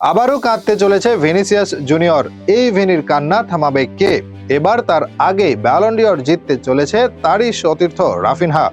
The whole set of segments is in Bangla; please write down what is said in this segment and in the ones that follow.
আবারও কাঁদতে চলেছে ভেনিসিয়াস জুনিয়র। এই ভেনির কান্না থামাবে কে? এবার তার আগে ব্যালন্ডিয়র জিততে চলেছে তারই সতীর্থ রাফিনহা।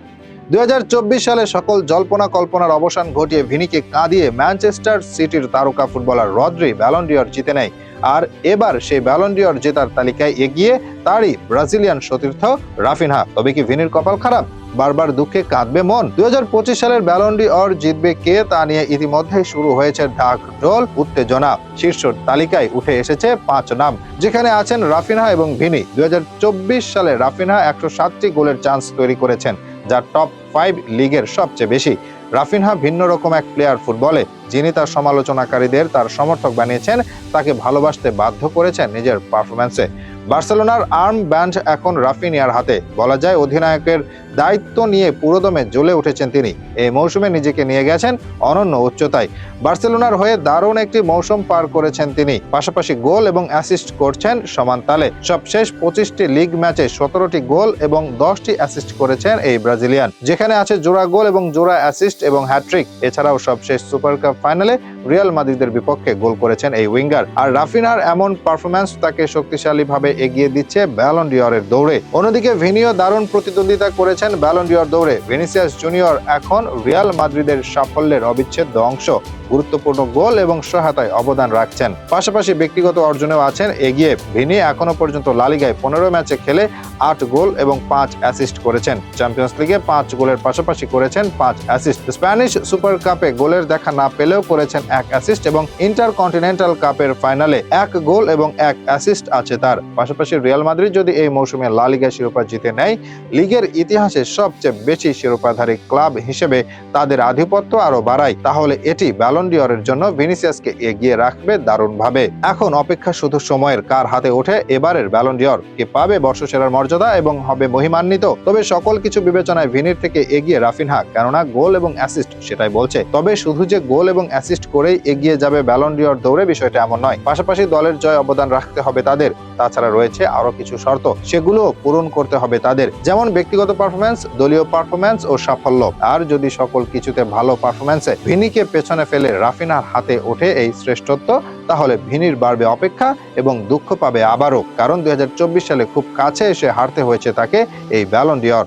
দুই সালে সকল জল্পনা কল্পনার অবসান ঘটিয়ে ভিনিকে কাঁদিয়ে ম্যানচেস্টার সিটির তারকা ফুটবলার রদ্রি ব্যালন্ডিয়র জিতে নেয়। আর এবার সেই ব্যালন্ডিয়র জেতার তালিকায় এগিয়ে তারই ব্রাজিলিয়ান সতীর্থ রাফিনহা। তবে কি ভিনির কপাল খারাপ? বারবার দুঃখে কাঁদবে মন। দুই হাজার পঁচিশ সালের ব্যালন্ডি অর জিতবে কে তা নিয়ে ইতিমধ্যেই শুরু হয়েছে ঢাক ঢোল, উত্তেজনা। শীর্ষ তালিকায় উঠে এসেছে পাঁচ নাম, যেখানে আছেন রাফিনহা এবং ভিনি। দুই হাজার চব্বিশ সালে রাফিনহা একশো সাতটি গোলের চান্স তৈরি করেছেন যা টপ ফাইভ লিগের সবচেয়ে বেশি। রাফিনহা ভিন্ন রকম এক প্লেয়ার ফুটবলে, যিনি তার সমালোচনাকারীদের তার সমর্থক বানিয়েছেন, তাকে ভালোবাসতে বাধ্য করেছেন নিজের পারফরম্যান্সে বার্সেলোনার আর্ম ব্যান্ড এখন রাফিনিয়ার হাতে। বলা যায় অধিনায়কের দায়িত্ব নিয়ে পুরোদমে জ্বলে উঠেছেন তিনি। এই মৌসুমে নিজেকে নিয়ে গেছেন অনন্য উচ্চতায়। বার্সেলোনার হয়ে দারুণ একটি মৌসুম পার করেছেন তিনি। পাশাপাশি গোল এবং অ্যাসিস্ট করছেন সমান তালে। সবশেষ পঁচিশটি লিগ ম্যাচে সতেরোটি গোল এবং দশটি অ্যাসিস্ট করেছেন এই ব্রাজিলিয়ান। যেখানে আছে জোড়া গোল এবং জোড়া অ্যাসিস্ট এবং হ্যাট্রিক এছাড়াও সবশেষ সুপার কাপ ফাইনালে রিয়াল মাদ্রিদের বিপক্ষে গোল করেছেন এই উইঙ্গার। আর রাফিনার এমন পারফরম্যান্স তাকে শক্তিশালীভাবে এগিয়ে দিচ্ছে ব্যালন ডিওরের দৌড়ে। অন্যদিকে ভিনিও দারুণ প্রতিদ্বন্দ্বিতা করেছেন ব্যালন ডিওর দৌড়ে। ভেনিসিয়াস জুনিয়র এখন রিয়াল মাদ্রিদের সাফল্যের অবিচ্ছেদ্য অংশ। গুরুত্বপূর্ণ গোল এবং সহায়তায় অবদান রাখছেন। পাশাপাশি ব্যক্তিগত অর্জনেও আছেন এগিয়ে। ভিনি এখনও পর্যন্ত লালিগায় পনেরো ম্যাচে খেলে আট গোল এবং পাঁচ অ্যাসিস্ট করেছেন। চ্যাম্পিয়ন্স লিগে পাঁচ গোলের পাশাপাশি করেছেন পাঁচ অ্যাসিস্ট। স্প্যানিশ সুপার কাপে গোলের দেখা না পেলেও করেছেন এক অ্যাসিস্ট এবং ইন্টার কন্টিনেন্টাল কাপের ফাইনালে এক গোল এবং এক অ্যাসিস্ট আছে তার। পাশাপাশি রিয়াল মাদ্রিদ যদি এই মৌসুমে লা লিগা শিরোপা জিতে নেয়, লিগের ইতিহাসে সবচেয়ে বেশি শিরোপাধারী ক্লাব হিসেবে তাদের আধিপত্য আরও বাড়ায়। তাহলে এটি ব্যালন্ডিয়রের জন্য ভিনিসিয়াসকে এগিয়ে রাখবে দারুণভাবে। এখন অপেক্ষা শুধু সময়ের কার হাতে ওঠে, এবারের ব্যালন্ডিয়র কে পাবে বর্ষসেরার মর্যাদা এবং হবে মহিমান্বিত? তবে সকল কিছু বিবেচনায় ভিনির থেকে এগিয়ে রাফিনহা, কেননা গোল এবং অ্যাসিস্ট সেটাই বলছে। তবে শুধু যে গোল এবং অ্যাসিস্ট করেই এগিয়ে যাবে ব্যালন্ডিয়র দৌড়ে, বিষয়টা এমন নয়। পাশাপাশি দলের জয় অবদান রাখতে হবে তাদের, তাছাড়া রয়েছে আরও কিছু শর্ত। সেগুলো পূরণ করতে হবে তাদের। যেমন ব্যক্তিগত পারফরমেন্স দলীয় পারফরমেন্স ও সাফল্য। আর যদি সকল কিছুতে ভালো পারফরমেন্সে ভিনিকে পেছনে ফেলে রাফিনার হাতে ওঠে এই শ্রেষ্ঠত্ব, তাহলে ভিনির বাড়বে অপেক্ষা এবং দুঃখ পাবে আবারও। কারণ দুই হাজার চব্বিশ সালে খুব কাছে এসে হারতে হয়েছে তাকে এই ব্যালন্ডিয়র